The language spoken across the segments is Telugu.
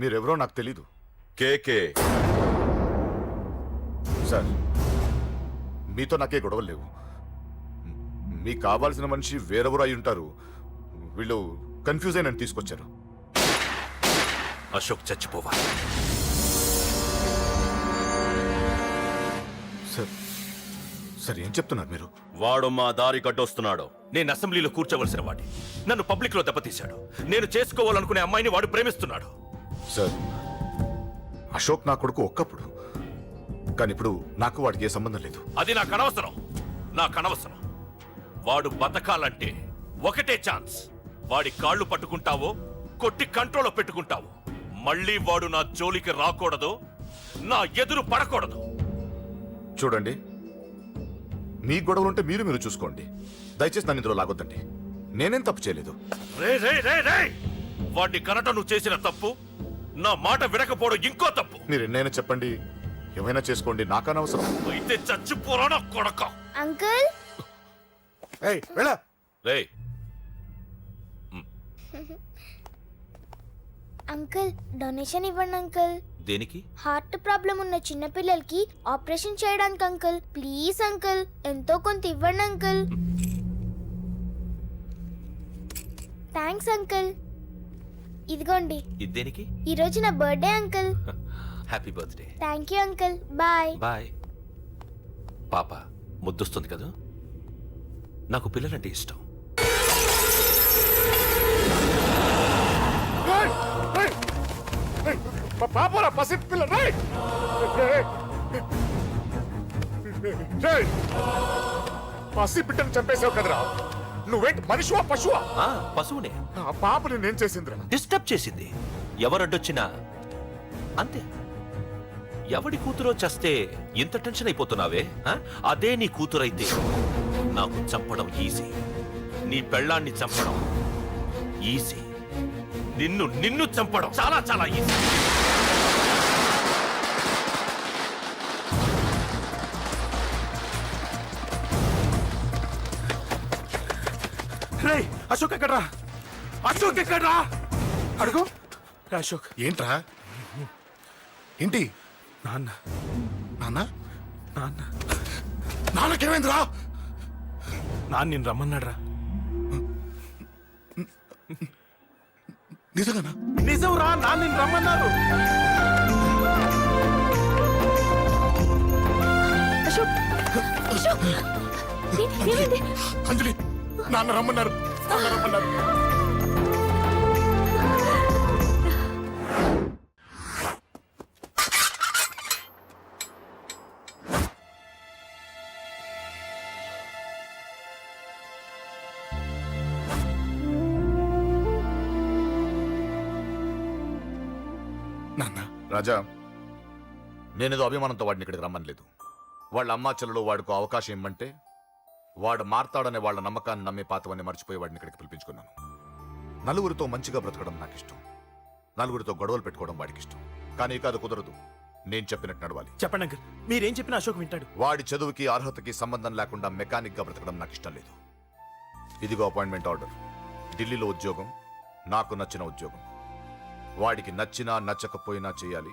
మీరెవరో నాకు తెలీదు. కేకే. సార్ మీతో నాకే గొడవలు లేవు. మీకు కావాల్సిన మనిషి వేరెవరు అయి ఉంటారు. వీళ్ళు కన్ఫ్యూజ్ అయినని తీసుకొచ్చారు. అశోక్ చచ్చిపోవాలి సార్ సార్ ఏం చెప్తున్నారు మీరు? వాడు మా దారి కట్టొస్తున్నాడు. నేను అసెంబ్లీలో కూర్చోవలసిన వాడి నన్ను పబ్లిక్లో దెబ్బతీశాడు. నేను చేసుకోవాలనుకునే అమ్మాయిని వాడు ప్రేమిస్తున్నాడు. సార్ అశోక్ నా కొడుకు ఒక్కప్పుడు. కానీ ఇప్పుడు నాకు వాడికి ఏ సంబంధం లేదు. అది నాకు అనవసరం. నాకు అనవసరం. వాడు బతకాలంటే ఒకటే ఛాన్స్. వాడి కాళ్ళు పట్టుకుంటావో కొట్టి కంట్రోల్లో పెట్టుకుంటావో. మళ్ళీ వాడు నా జోలికి రాకూడదు నా ఎదురు పడకూడదు. చూడండి మీ గొడవలు ఉంటే మీరు మీరు చూసుకోండి. దయచేసి నన్ను ఇందులో లాగొద్దండి. నేనేం తప్పు చేయలేదు. రే రే రే రే వాడిని కనట నువ్వు చేసిన తప్పు. నా మాట వినకపోవడం ఇంకో తప్పు. మీరు ఎన్నైనా చెప్పండి ఏమైనా చేసుకోండి నాకు అనవసరం. అయితే చచ్చిపోరా నా కొడక? అంకుల్? ఏయ్, వెళ్ళ. రే అంకుల్ డొనేషన్ ఇవ్వండి అంకుల్. దేనికి? హార్ట్ ప్రాబ్లం ఉన్న చిన్న పిల్లలకి ఆపరేషన్ చేయడానికి అంకుల్. ప్లీజ్ అంకుల్ ఎంతో కొంత ఇవ్వండి అంకుల్. Thanks uncle. ఇదిగోండి ఇది దేనికి ఈ రోజు నా birthday uncle happy birthday thank you uncle bye bye పాప ముద్దొస్తుంది కదా నాకు పిల్లలంటే ఇష్టం పాపరా పసి పిల్ల బిడ్డను చంపేసావు కదరా నువ్వేంటి మనిషివా పశువా? ఆ, పశువునే. ఆ పాపని నేను చేసిందిరా. డిస్టర్బ్ చేసింది. ఎవరడ్డొచ్చినా అంతే. ఎవడి కూతురో చస్తే ఇంత టెన్షన్ అయిపోతున్నావే ఆ? అదే నీ కూతురైతే. నాకు చంపడం ఈజీ. నీ పెళ్ళాన్ని చంపడం ఈజీ. నిన్ను నిన్ను చంపడం చాలా చాలా ఈజీ. అశోక్ ఎక్కడ్రా? అశోక్ ఎక్కడ్రా? అడుగు. రా అశోక్. ఏంట్రా? ఏంటి? నాన్న. నాన్న? నాన్న. నాన్నకేమైందిరా? నాన్న నేను రమ్మన్నాడ్రా. నిజంగానా? నిజం రా నాన్న నేను రమ్మన్నారు. అశోక్. అశోక్. ఏమైంది అంజలి నాన్న రమ్మన్నారు. రమ్మన్నారు నాన్న. రాజా నేనేదో అభిమానంతో వాడిని ఇక్కడికి రమ్మనలేదు. వాళ్ళ అమ్మా చెల్లెలు వాడుకో అవకాశం ఇమ్మంటే వాడు మారతాడనే వాళ్ళ నమ్మకాన్ని నమ్మి పాతవన్నీ మర్చిపోయి వాడిని ఇక్కడికి పిలిపించుకున్నాను. నలుగురితో మంచిగా బ్రతకడం నాకు ఇష్టం నలుగురితో గొడవలు పెట్టుకోవడం వాడికి ఇష్టం కానీ ఇక అది కుదరదు. నేను చెప్పినట్టు నడవాలి. చెప్పండి అంకుల్ మీరేం చెప్పినా అశోక్ వింటాడు. వాడి చదువుకి అర్హతకి సంబంధం లేకుండా మెకానిక్గా బ్రతకడం నాకు ఇష్టం లేదు. ఇదిగో అపాయింట్మెంట్ ఆర్డర్. ఢిల్లీలో ఉద్యోగం నాకు నచ్చిన ఉద్యోగం. వాడికి నచ్చినా నచ్చకపోయినా చేయాలి.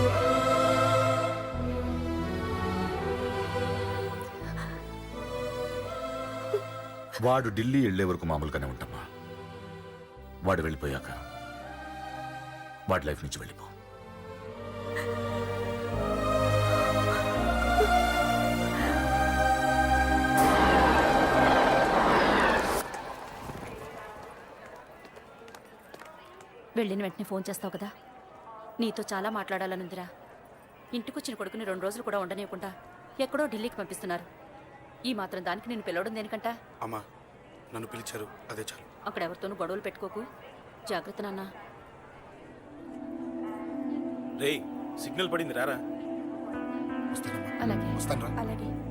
వాడు ఢిల్లీ వెళ్ళే వరకు మామూలుగానే ఉంటామా? వాడు వెళ్ళిపోయాక వాడి లైఫ్ నుంచి వెళ్ళిపో. వెళ్ళిన వెంటనే ఫోన్ చేస్తావు కదా? నీతో చాలా మాట్లాడాలనుందిరా. ఇంటికొచ్చిన కొడుకుని రెండు రోజులు కూడా ఉండనివ్వకుండా ఎక్కడో ఢిల్లీకి పంపిస్తున్నారు. ఈ మాత్రం దానికి నేను పిలవడం దేనికంట? అమ్మా నన్ను పిలిచారు. అదే చాలు. అక్కడ ఎవరితోనూ గొడవలు పెట్టుకోకు. జాగ్రత్త నాన్న. రేయ్ సిగ్నల్ పడింది రారా. అలాగే. రా అలాగే.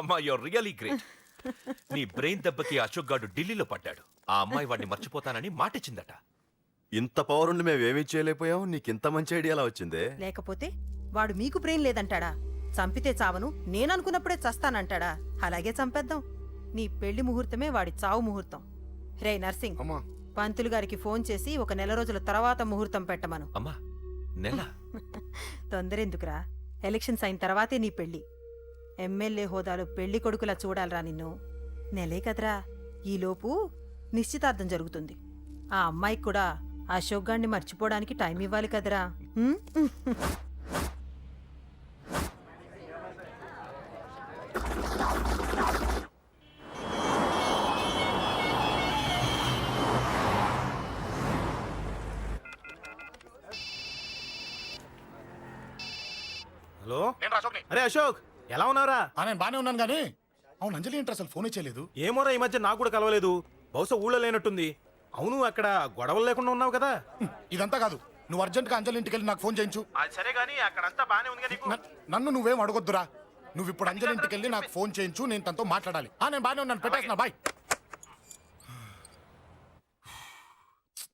అమ్మా యువర్ రియలీ గ్రేట్ నీ బ్రెయిన్ దెబ్బకి అశోక్ గాడు ఢిల్లీలో పడ్డాడు. ఆ అమ్మాయి వాడిని మర్చిపోతానని మాటిచ్చిందట. ఇంత పవర్ ఉండి మేమేమీ చేయలేకపోయాం. నీకింత మంచి ఐడియా ఎలా వచ్చిందే. లేకపోతే వాడు మీకు బ్రెయిన్ లేదంటాడా? చంపితే చావను నేననుకున్నప్పుడే చస్తానంటాడా? అలాగే చంపేద్దాం. నీ పెళ్ళి ముహూర్తమే వాడి చావు ముహూర్తం. రే నర్సింగ్ అమ్మా. పంతులు గారికి ఫోన్ చేసి ఒక నెల రోజుల తర్వాత ముహూర్తం పెట్టమను. అమ్మా నెల? తొందరెందుకురా? ఎలక్షన్స్ అయిన తర్వాతే నీ పెళ్ళి. ఎమ్మెల్యే హోదాలో పెళ్ళి కొడుకులా చూడాలరా నిన్ను. నెలే కదరా. ఈలోపు నిశ్చితార్థం జరుగుతుంది. ఆ అమ్మాయికి కూడా అశోక్ గాన్ని మర్చిపోవడానికి టైం ఇవ్వాలి కదరా? హలో. అరే అశోక్! ఎలా ఉన్నావురా? ఆ, నేను బానే ఉన్నాను కానీ అవును అంజలి ఏంటి అసలు ఫోనే చేయలేదు? ఏమోరా ఈ మధ్య నాకు కూడా కలవలేదు. బహుశా ఊళ్ళో లేనట్టుంది. అవును అక్కడ గొడవలు లేకుండా ఉన్నావు కదా. హ్మ్, ఇదంతా కాదు. నువ్వు అర్జెంట్గా అంజలి ఇంటికి వెళ్ళి నాకు ఫోన్ చేయించు. అది సరే గానీ అక్కడంతా బానే ఉంది న- నన్ను నువ్వేం అడగొద్దురా. నువ్వు ఇప్పుడు అంజలి ఇంటికి వెళ్ళి నాకు ఫోన్ చేయించు నేను తనతో మాట్లాడాలి. ఆ నేను బానే ఉన్నాను. పెట్టేస్తున్నా బాయ్.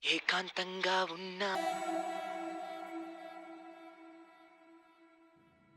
ఏకాంతంగా ఉన్నా.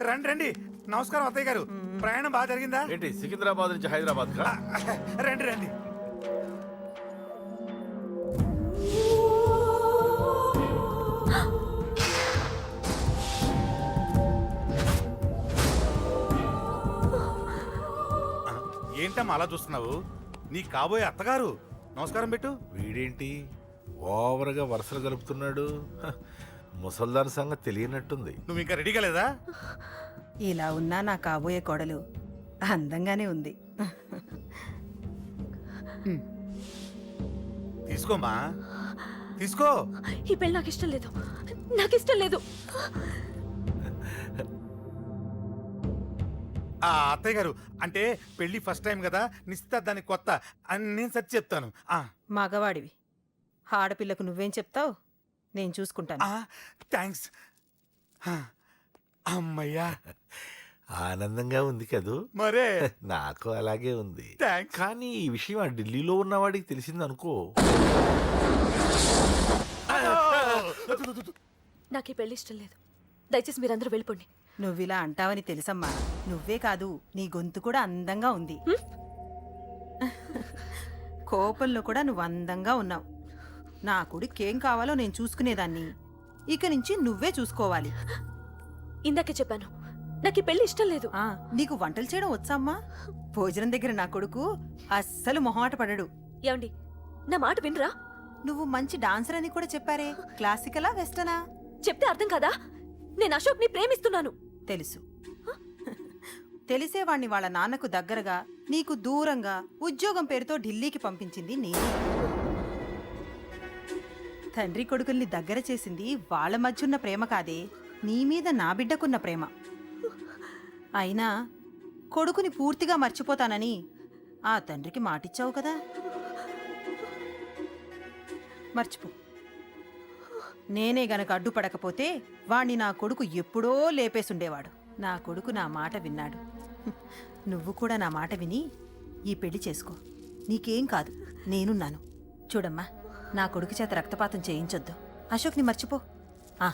రండి రండి. నమస్కారం అత్తయ్య గారు. ప్రయాణం బాగా జరిగిందా? ఏంటి సికింద్రాబాద్ నుంచి హైదరాబాద్ రండి రండి. ఏంటమ్మా అలా చూస్తున్నావు? నీ కాబోయే అత్తగారు. నమస్కారం పెట్టు. వీడేంటి? ఓవర్గా వరుసలు కలుపుతున్నాడు హ, ముసల్దాన్ సంగతి తెలియనట్టుంది. నువ్వు ఇంకా రెడీగా లేదా? ఇలా ఉన్నా నా కాబోయే కోడలు అందంగానే ఉంది. తీసుకోమ్మా తీసుకో ఈ పెళ్ళి నాకు ఇష్టం లేదు. నాకు ఇష్టం లేదు. ఆ అత్తయ్య గారు అంటే పెళ్ళి ఫస్ట్ టైం కదా నిశ్చితార్థానికి కొత్త అని నేను సరి చెప్తాను. ఆ, మగవాడివి. ఆడపిల్లకు నువ్వేం చెప్తావు? నేను చూసుకుంటాను. ఆ, థ్యాంక్స్ అమ్మయ్యా. ఆనందంగా ఉంది కదూ? మరే. నాకు అలాగే ఉంది. థ్యాంక్స్ కానీ ఈ విషయం ఆ ఢిల్లీలో ఉన్నవాడికి తెలిసింది అనుకో నాకు ఈ పెళ్ళి ఇష్టం లేదు. దయచేసి మీరందరూ వెళ్ళిపోండి. నువ్విలా అంటావని తెలుసమ్మా. నువ్వే కాదు నీ గొంతు కూడా అందంగా ఉంది. కోపంలో కూడా నువ్వు అందంగా ఉన్నావు. నా కొడుకేం కావాలో నేను చూసుకునేదాన్ని. ఇక నుంచి నువ్వే చూసుకోవాలి. ఇందాకే చెప్పాను. నాకు పెళ్ళి ఇష్టం లేదు. ఆ నీకు వంటలు చేయడం వచ్చామ్మా భోజనం దగ్గర నా కొడుకు అస్సలు మొహమాట పడడు. ఏమండి నా మాట వినరా? నువ్వు మంచి డాన్సర్ అని కూడా చెప్పారే. క్లాసికలా వెస్టనా? చెప్తే అర్థం కాదా? నేను అశోక్ని ప్రేమిస్తున్నాను. తెలుసు. తెలిసేవాణ్ణి వాళ్ళ నాన్నకు దగ్గరగా నీకు దూరంగా ఉద్యోగం పేరుతో ఢిల్లీకి పంపించింది నేనే. తండ్రి కొడుకుల్ని దగ్గర చేసింది వాళ్ళ మధ్యున్న ప్రేమ కాదే. నీ మీద నా బిడ్డకున్న ప్రేమ. అయినా కొడుకుని పూర్తిగా మర్చిపోతానని ఆ తండ్రికి మాటిచ్చావు కదా. మర్చిపో. నేనే గనక అడ్డుపడకపోతే వాణ్ణి నా కొడుకు ఎప్పుడో లేపేసుండేవాడు. నా కొడుకు నా మాట విన్నాడు. నువ్వు కూడా నా మాట విని ఈ పెళ్ళి చేసుకో. నీకేం కాదు. నేనున్నాను. చూడమ్మా. నా కొడుకు చేత రక్తపాతం చేయించొద్దు. అశోక్ని మర్చిపో. ఆ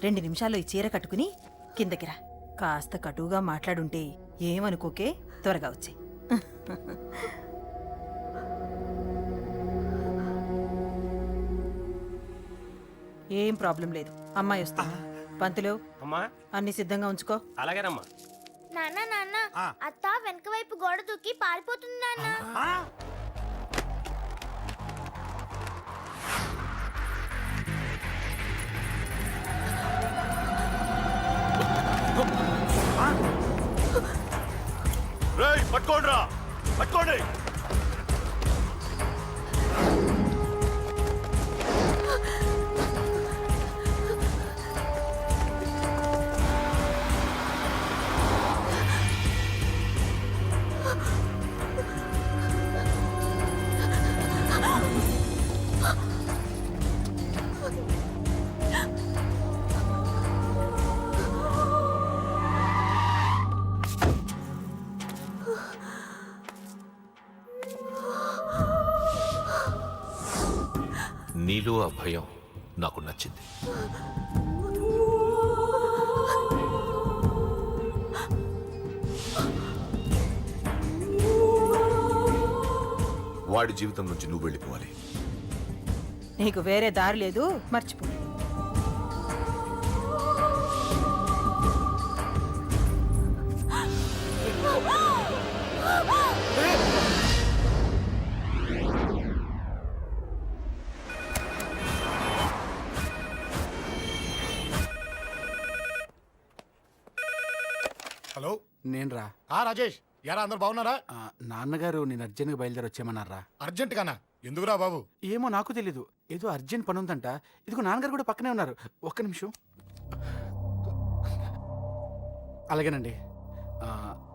రెండు నిమిషాల్లో ఈ చీర కట్టుకుని కిందకి రా. కాస్త కటువుగా మాట్లాడుంటే ఏమనుకోకే త్వరగా వచ్చే. ఏం ప్రాబ్లం లేదు. అమ్మాయి వస్తా. పంతులు అమ్మా. అన్ని సిద్ధంగా ఉంచుకో. అలాగేనమ్మా. నాన్న నాన్న ఆ. అత్త వెనక వైపు గోడ దూకి పారిపోతుంది నాన్న. పట్టుకోండి వాడి జీవితం నుంచి నువ్వు వెళ్ళిపోవాలి. నీకు వేరే దారి లేదు మర్చిపో. హలో. నేను రా ఆ రాజేష్. యారా అందరు బాగున్నారా? ఆ, నాన్నగారు నేను అర్జెంట్గా బయలుదేరి వచ్చేయమన్నారా అర్జెంట్ గానా ఎందుకురా బాబు? ఏమో నాకు తెలీదు. ఏదో అర్జెంట్ పని ఉందంట ఇదిగో నాన్నగారు కూడా పక్కనే ఉన్నారు. ఒక్క నిమిషం. అలాగేనండి. ఆ,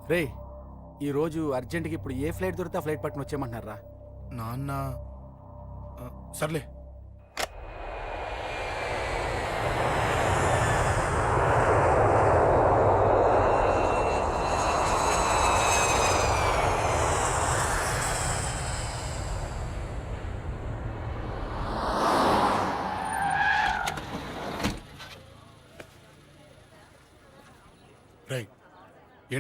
రేయ్ ఈరోజు అర్జెంట్కి ఇప్పుడు ఏ ఫ్లైట్ దొరికితే ఆ ఫ్లైట్ పట్టుకుని వచ్చేయమంటున్నారా నాన్న. ఆ, సర్లే.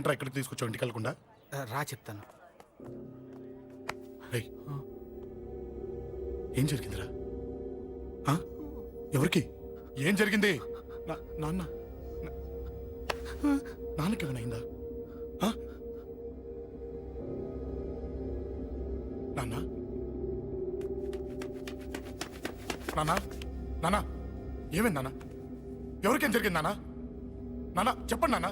ఏంట్రా ఎక్కడికి తీసుకొచ్చావు ఇంటికి వెళ్ళకుండా? రా చెప్తాను. ఏం జరిగిందిరా? ఎవరికి? ఏం జరిగింది? నాన్న. నాన్నకి ఏమైనా అయిందా? నాన్న? నాన్న? నాన్న? ఏమైంది నాన్న? ఎవరికేం జరిగింది నాన్న? నాన్న చెప్పండి నాన్న.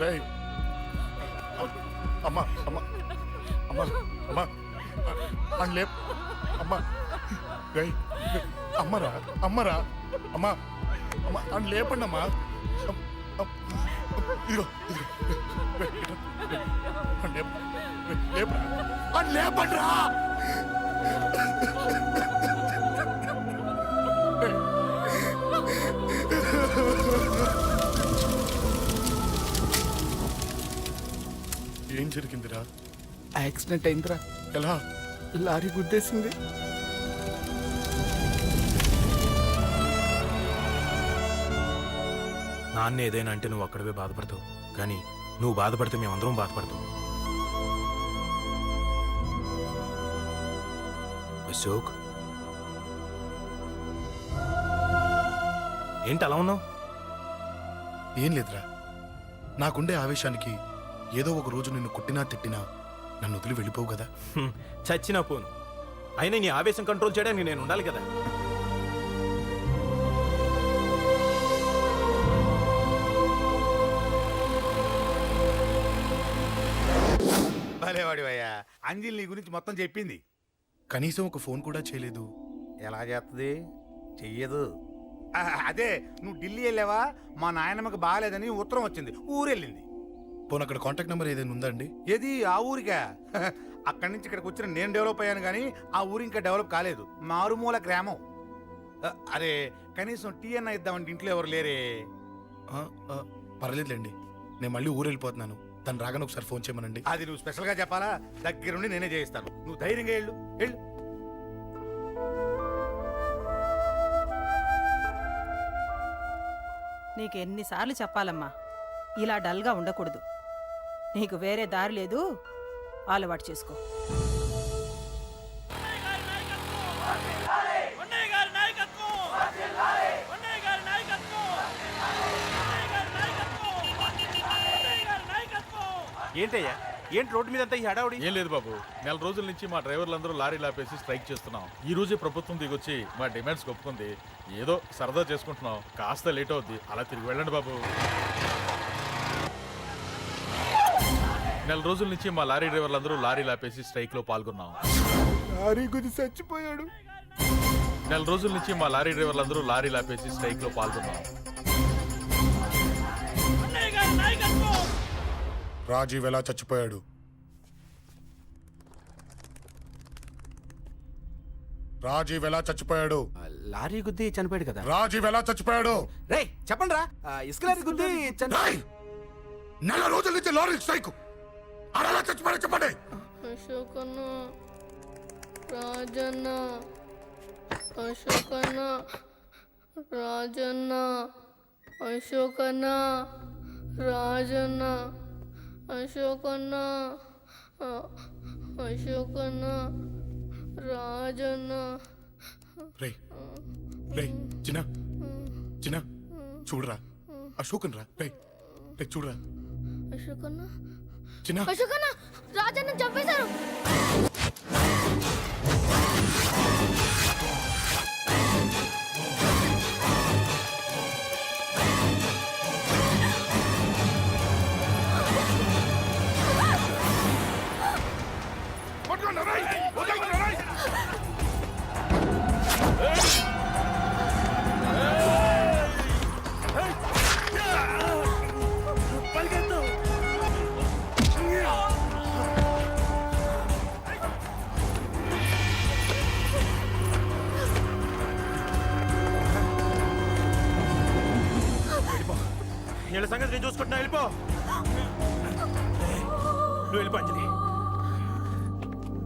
రేయ్ అమ్మా అమ్మా అమ్మా అమ్మా. అని లేప్. అమ్మా. రేయ్ అమ్మరా అమ్మరా. అమ్మా అమ్మా అని లేపండి అమ్మా. అమ్, అమ్, ఇదిగో. ఇదిగో రేయ్, రేయ్, అని రేయ్, అని జరిగిందిరా యాక్సిడెంట్ అయిందిరా. ఎలా? లారీ గుద్దేసింది. నాన్న ఏదైనా అంటే నువ్వు అక్కడవే బాధపడతావు. కానీ నువ్వు బాధపడితే మేమందరం బాధపడతాం. అశోక్? ఏంటి అలా ఉన్నావు? ఏం లేదురా. నాకుండే ఆవేశానికి ఏదో ఒక రోజు నిన్ను కొట్టినా తిట్టినా నన్ను వదిలి వెళ్ళిపోవు కదా? చచ్చినా పోను. అయినా నీ ఆవేశం కంట్రోల్ చేయడానికి నేను ఉండాలి కదా? భలేవాడివయ్యా. అంజలి నీ గురించి మొత్తం చెప్పింది. కనీసం ఒక ఫోన్ కూడా చేయలేదు. ఎలా చేస్తుంది చెయ్యదు. అదే నువ్వు ఢిల్లీ వెళ్ళావా? మా నాయనమ్మకి బాగాలేదని ఉత్తరం వచ్చింది. ఊరెళ్ళింది. పోనీ అక్కడ కాంటాక్ట్ నెంబర్ ఏదైనా ఉందా అండి? ఏది? ఆ ఊరికా? అక్కడి నుంచి ఇక్కడికి వచ్చిన నేను డెవలప్ అయ్యాను కానీ ఆ ఊరు ఇంకా డెవలప్ కాలేదు. మారుమూల గ్రామం. అరే కనీసం టీ అన్న ఇద్దామంటే ఇంట్లో ఎవరు లేరే? ఆ, ఆ, పర్లేదులేండి నేను మళ్ళీ ఊరు వెళ్ళిపోతున్నాను. తను రాగానే ఒకసారి ఫోన్ చేయమనండి. అది నువ్వు స్పెషల్గా చెప్పాలా? దగ్గరుండి నేనే చేయిస్తాను. నువ్వు ధైర్యంగా వెళ్ళు. వెళ్ళు. నీకు ఎన్నిసార్లు చెప్పాలమ్మా? ఇలా డల్గా ఉండకూడదు. నీకు వేరే దారి లేదు. అలవాటు చేసుకో. ఏంటయ్యా? ఏంటి రోడ్డు మీద అంతా ఈ హడావుడి? ఏం లేదు బాబు. నెల రోజుల నుంచి మా డ్రైవర్లందరూ లారీ లాపేసి స్ట్రైక్ చేస్తున్నాం. ఈ రోజే ప్రభుత్వం దిగొచ్చి మా డిమాండ్స్ ఒప్పుకుంది. ఏదో సరదా చేసుకుంటున్నాం. కాస్త లేట్ అవుద్ది. అలా తిరిగి వెళ్ళండి బాబు. నెల రోజుల నుంచి మా లారీ డ్రైవర్లందరూ లారీ లాపేసి స్ట్రైక్లో పాల్గొన్నాం. లారీ గుద్ది చచ్చిపోయాడు. నెల రోజుల నుంచి మా లారీ డ్రైవర్లందరూ లారీ లాపేసి స్ట్రైక్లో పాల్గొన్నాం. రాజీవ్ ఎలా చచ్చిపోయాడు? రాజీవ్ ఎలా చచ్చిపోయాడు? లారీ గుద్ది చనిపోయాడు కదా. రాజీవ్ ఎలా చచ్చిపోయాడు? రే చెప్పండి రా ఇసుక లారీ గుద్ది చని-! నెల రోజుల నుంచి లారీ స్ట్రైక్. అలా చచ్చిపోయాడు చెప్పండి. అశోకన్న రాజన్న అశోకన్న రాజన్న అశోకన్న రాజన్న అశోకన్న అశోకన్న రాజన్న. రే రే చిన్న చిన్న చూడరా అశోకన్ రా రే రే చూడరా. అశోకన్న చిన్న. అశోకన్న రాజన్న చంపేశారు.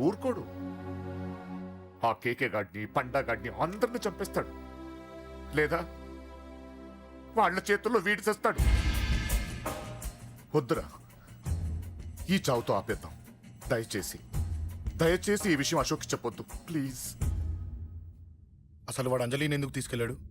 ఊరుకోడు. ఆ కేకే గాడిని పండా గాడిని అందరిని చంపేస్తాడు. లేదా? వాళ్ళ చేతుల్లో వీడి చేస్తాడు. వద్దురా. ఈ చావుతో ఆపేద్దాం. దయచేసి. దయచేసి ఈ విషయం అశోక్ చెప్పొద్దు. ప్లీజ్. అసలు వాడు అంజలిని ఎందుకు తీసుకెళ్ళాడు